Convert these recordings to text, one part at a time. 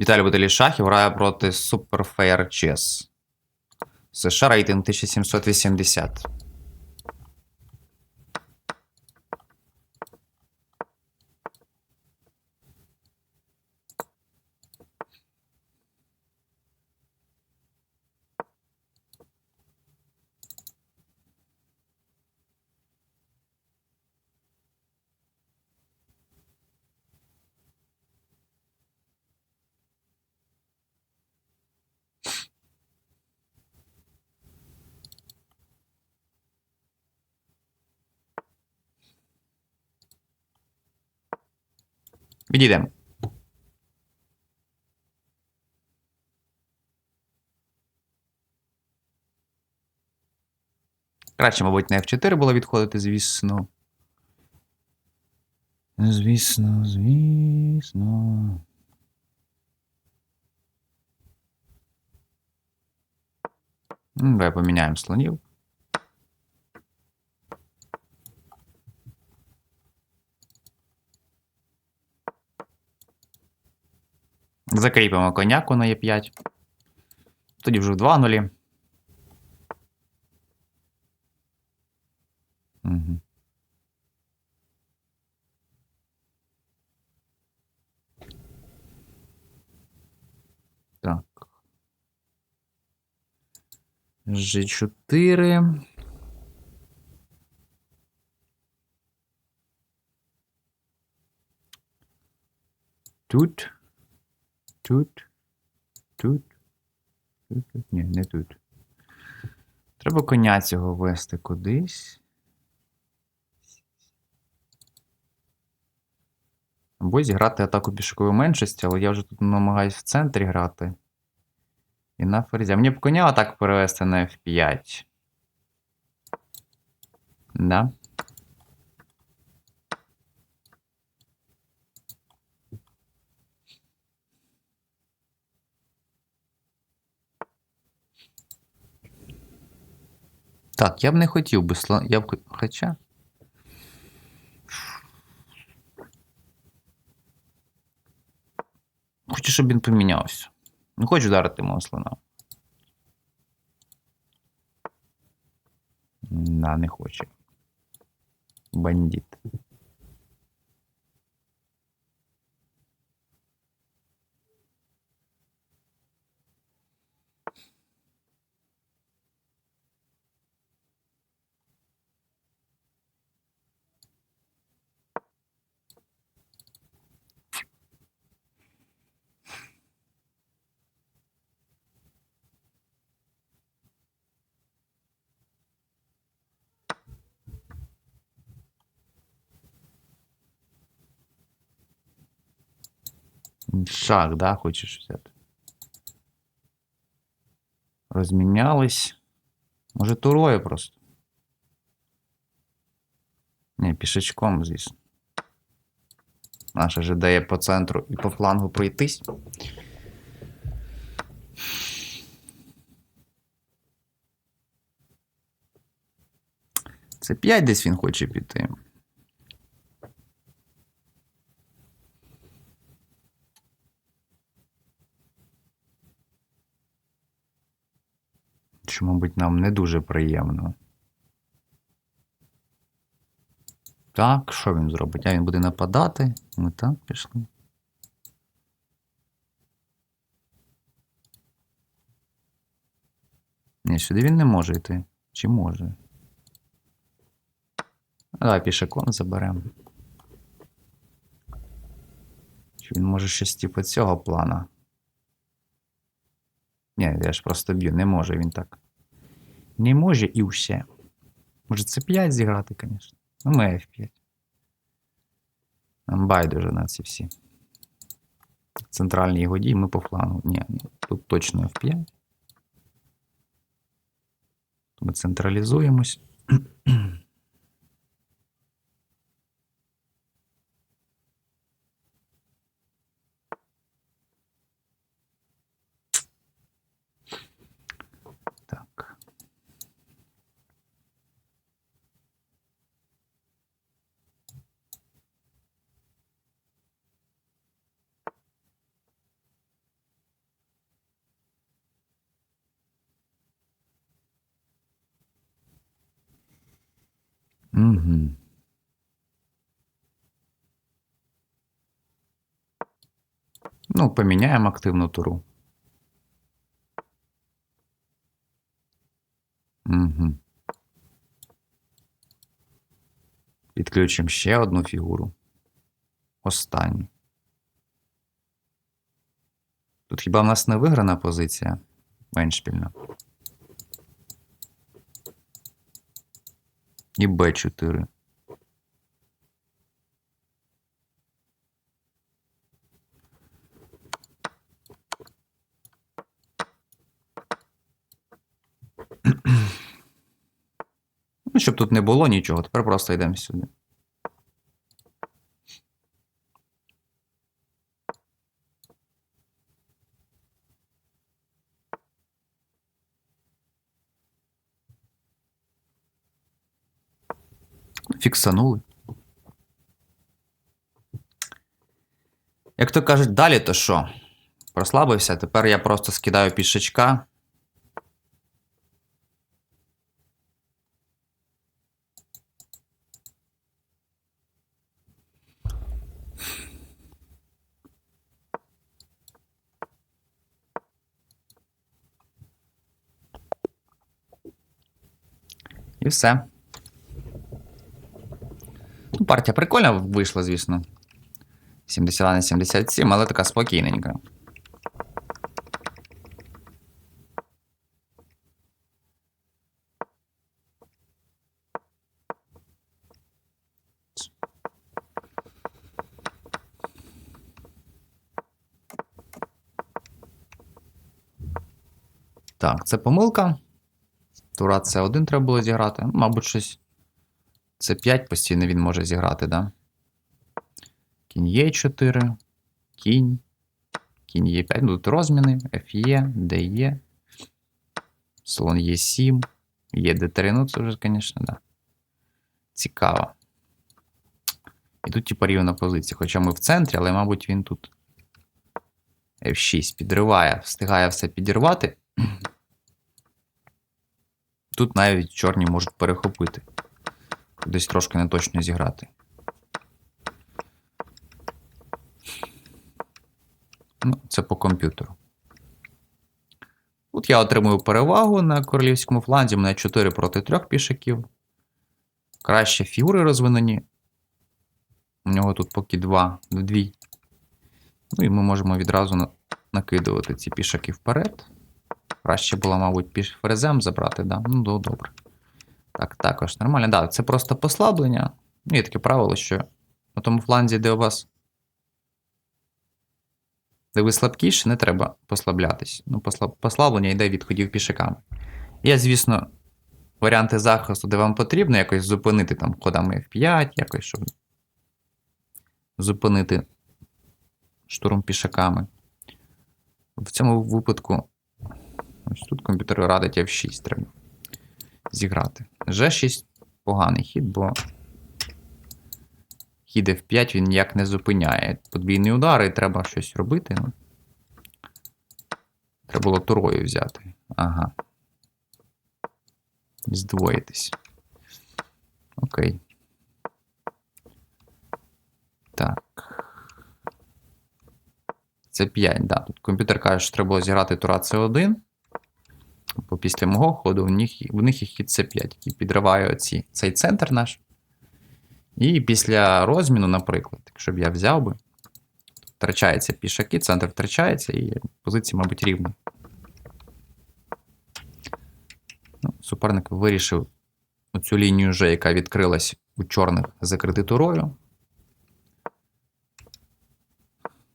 Віталій Бутилі Шахів грає проти Super Fair Chess. США рейтинг 1780. Відійдемо. Краще, мабуть, на F4 було відходити, звісно. Звісно, звісно. Ну, Давай поміняємо слонів. Закріпимо коняку на Е5. Тоді вже в 2 нулі. Угу. Так. G4. Тут. Тут. Тут. Тут. тут. Ні, не тут. Треба коня цього вести кудись. Або зіграти атаку пішокової меншості, але я вже тут намагаюсь в центрі грати. І на ферзя. Мені б коня атак перевести на F5. Да. Так, я б не хотів би слон. Я б... хо- Хоча. Хочу, щоб він помінявся. Не хочу вдарити мого слона. Да, не хоче. Бандит. Шах, да, хочеш взяти? Розмінялись. Може, турою просто. Ні, пішечком, звісно. Наша же дає по центру і по флангу пройтись. Це 5 десь він хоче піти. Що, мабуть, нам не дуже приємно. Так, що він зробить? А він буде нападати. Ми так пішли. Ні, сюди він не може йти. Чи може? Давай пішаком заберемо. Чи він може щось типу цього плана? Ні, я ж просто б'ю, не може він так. Не може і все. Може це 5 зіграти, звісно. Ну, ми F5. Нам байдуже на ці всі. Центральні його дії, ми по флангу. Ні, ну, тут точно F5. Ми централізуємось. Так. Угу. Ну, поміняємо активну туру. Угу. Підключимо ще одну фігуру. Останню. Тут хіба в нас не виграна позиція меншпільна? І Б4. Ну, щоб тут не було нічого, тепер просто йдемо сюди. Фіксанули. Як то кажуть, далі, то що? Прослабився, тепер я просто скидаю пішечка. І все. Партія прикольна вийшла, звісно. 70 на 77, але така спокійненька. Так, це помилка. Тура це 1 треба було зіграти. Мабуть, щось. Це 5 постійно він може зіграти, да? Кінь Е4, кінь, кінь Е5, ну тут розміни, Ф'Е, ДЕ, слон Е7, Е3, ну це вже, звісно, да. Цікаво. І тут, типа, рівна позиція. Хоча ми в центрі, але, мабуть, він тут F6 підриває, встигає все підірвати. Тут навіть чорні можуть перехопити. Десь трошки неточно зіграти. Ну, це по комп'ютеру. Тут я отримую перевагу на королівському фланзі. У мене 4 проти 3 пішаків. Краще фігури розвинені. У нього тут поки 2 2. Ну і ми можемо відразу на- накидувати ці пішаки вперед. Краще було, мабуть, піш ферзем забрати, да? Ну, до- добре. Так, також нормально. Да, це просто послаблення. Є таке правило, що на тому фланзі, де у вас. Де ви слабкіші, не треба послаблятись. Ну, послаблення йде від ходів пішаками. Є, звісно, варіанти захисту, де вам потрібно якось зупинити там ходами F5, якось, щоб зупинити штурм пішаками. В цьому випадку, ось тут комп'ютер радить F6 треба зіграти. G6 поганий хід, бо хід F5 він ніяк не зупиняє. Подвійний удар і треба щось робити. Ну. Треба було турою взяти. Ага. Здвоїтись. Окей. Так. Це 5, да. Тут комп'ютер каже, що треба було зіграти тура C1. Бо після мого ходу в них, в них є хід С5, який підриває оці, цей центр наш. І після розміну, наприклад, якщо б я взяв би, втрачається пішаки, центр втрачається, і позиція, мабуть, рівна. Ну, суперник вирішив оцю лінію Ж, яка відкрилась у чорних, закрити турою.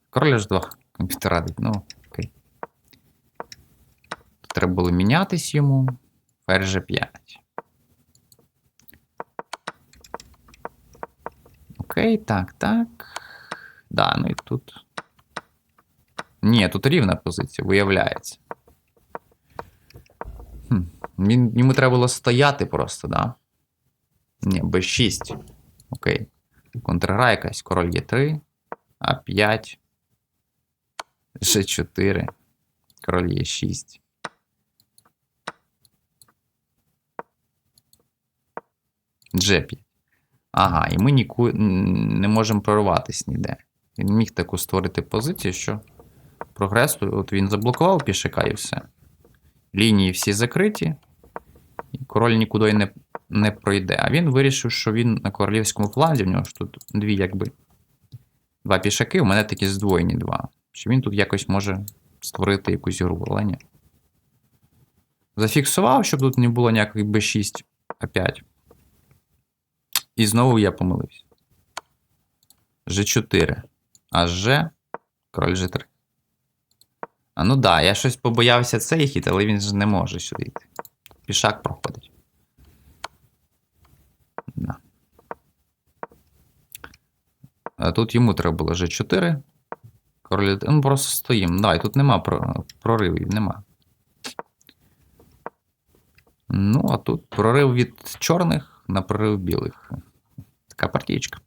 Король H2 комп'ютер радить, ну. Треба було мінятись йому. Ферзь G5. Окей, так, так. Да, ну і тут. Ні, тут рівна позиція, виявляється. Хм. Йому треба було стояти просто, да? Ні, B6. Окей. Контргра якась. Король Е3. А5. G4. Король Е6. G5. Ага, і ми ніку... не можемо прорватися ніде. Він міг таку створити позицію, що прогрес, от він заблокував пішака і все. Лінії всі закриті, і король нікуди не, не пройде. А він вирішив, що він на королівському фланзі, в нього ж тут дві, якби. Два пішаки, у мене такі здвоєні два. Що він тут якось може створити якусь гру, але ні. Зафіксував, щоб тут не було ніяких b6 опять. І знову я помилився. G4. А G. Король G3. А ну да, я щось побоявся цей хід, але він ж не може сюди йти. Пішак проходить. Да. А тут йому треба було G4. Король. Ну, просто стоїм. Да, і тут нема проривів, нема. Ну, а тут прорив від чорних на прорив білих. Така партійка.